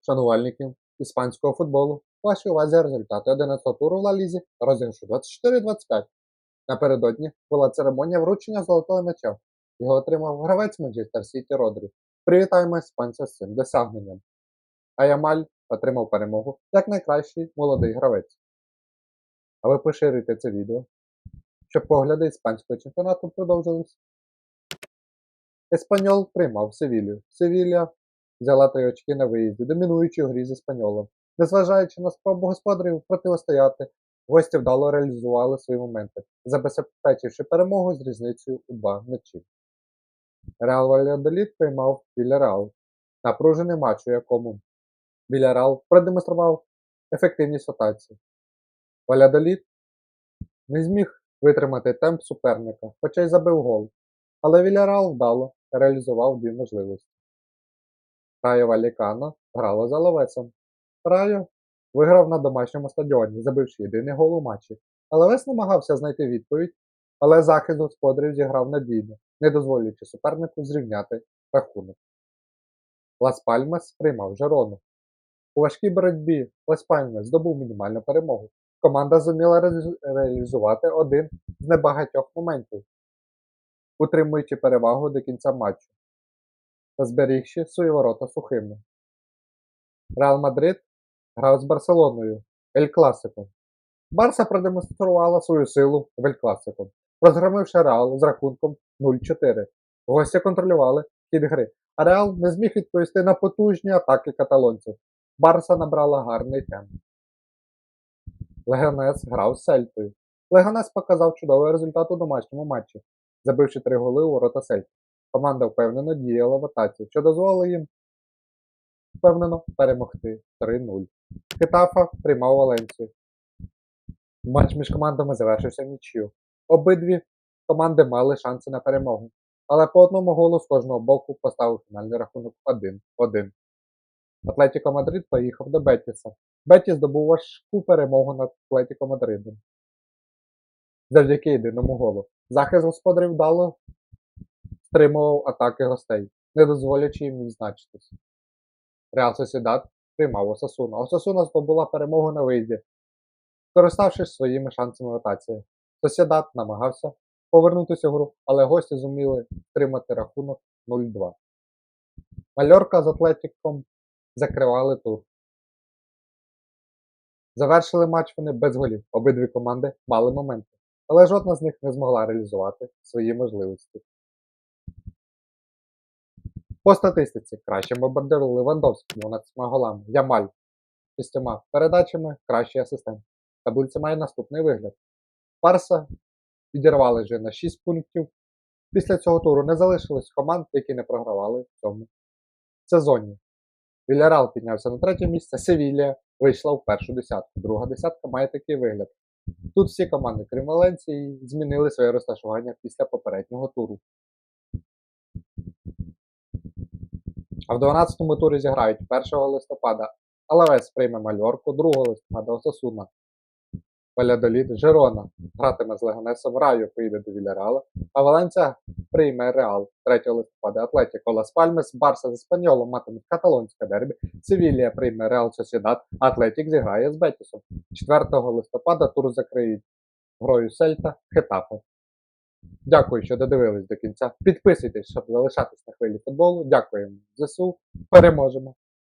шанувальників іспанського футболу. Вашій увазі результати 11-го туру в Ла Лізі, розіграшу 24-25. Напередодні була церемонія вручення золотого м'яча. Його отримав гравець Манчестер Сіті Родрі. Привітаємо іспанця з цим досягненням. А Ямаль отримав перемогу як найкращий молодий гравець. А ви поширюйте це відео, щоб погляди іспанського чемпіонату продовжились. Еспаньол приймав Севілію. Севілія взяла три очки на виїзді, домінуючи у грі з Еспаньолом. Незважаючи на спробу господарів протистояти, гості вдало реалізували свої моменти, забезпечивши перемогу з різницею у два м'ячі. Реал Вальядоліт приймав Вільяреал. Напружений матч, у якому Вільяреал продемонстрував ефективність ротації. Валядоліт не зміг витримати темп суперника, хоча й забив гол. Але Вільяреал вдало реалізував дві можливості. Райо Валікано грало за Ловесом. Райо виграв на домашньому стадіоні, забивши єдиний гол у матчі. Але намагався знайти відповідь, але захист господарів зіграв надійно, не дозволюючи супернику зрівняти рахунок. Лас Пальмас приймав Жерону. У важкій боротьбі Лас Пальмас здобув мінімальну перемогу. Команда зуміла реалізувати один з небагатьох моментів, утримуючи перевагу до кінця матчу зберігши свої ворота сухими. Реал Мадрид грав з Барселоною Ель Класико. Барса продемонструвала свою силу в Ель Класико, розгромивши Реал з рахунком 0-4. Гості контролювали хід гри, а Реал не зміг відповісти на потужні атаки каталонців. Барса набрала гарний темп. Легонес грав з Сельтою. Легонес показав чудовий результат у домашньому матчі, забивши три голи у ворота Сельти. Команда впевнено діяла в атаці, що дозволило їм впевнено перемогти 3-0. Хетафа приймав Валенцію. Матч між командами завершився нічию. Обидві команди мали шанси на перемогу, але по одному голу з кожного боку поставив фінальний рахунок 1-1. Атлетіко Мадрид поїхав до Бетіса. Бетіс здобув важку перемогу над Атлетіко Мадридом. Завдяки єдиному голу. Захист господарів вдало стримував атаки гостей, не дозволячи їм відзначитись. Реал Сосідат приймав Осасуну. Осасуна здобула перемогу на виїзді, скориставшись своїми шансами в атаці. Сосідат намагався повернутися в гру, але гості зуміли втримати рахунок 0-2. Мальорка з Атлетіком закривали тур. Завершили матч вони без голів. Обидві команди мали моменти, але жодна з них не змогла реалізувати свої можливості. По статистиці кращим бомбардир Левандовський 12 голами, Ямаль 6 передачами, кращий асистент. Таблиця має наступний вигляд. Парса відірвали вже на 6 пунктів. Після цього туру не залишилось команд, які не програвали в цьому сезоні. Вільярал піднявся на третє місце, Севілія вийшла в першу десятку. Друга десятка має такий вигляд. Тут всі команди, крім Валенції, змінили своє розташування після попереднього туру. А в 12-му турі зіграють 1 листопада Алавес прийме Мальорку, 2 листопада Осасуна. Валядоліт Жерона гратиме з Легонесом Раю, поїде до Вільяреала, а Валенція прийме Реал 3 листопада Атлетіко Лас Пальмес, Барса з Еспаньолом матимуть каталонське дербі, Севілія прийме Реал Сосідат, Атлетік зіграє з Бетісом. 4 листопада тур закриють грою Сельта Хетафе. Дякую, що додивились до кінця. Підписуйтесь, щоб залишатись на хвилі футболу. Дякуємо ЗСУ. Переможемо!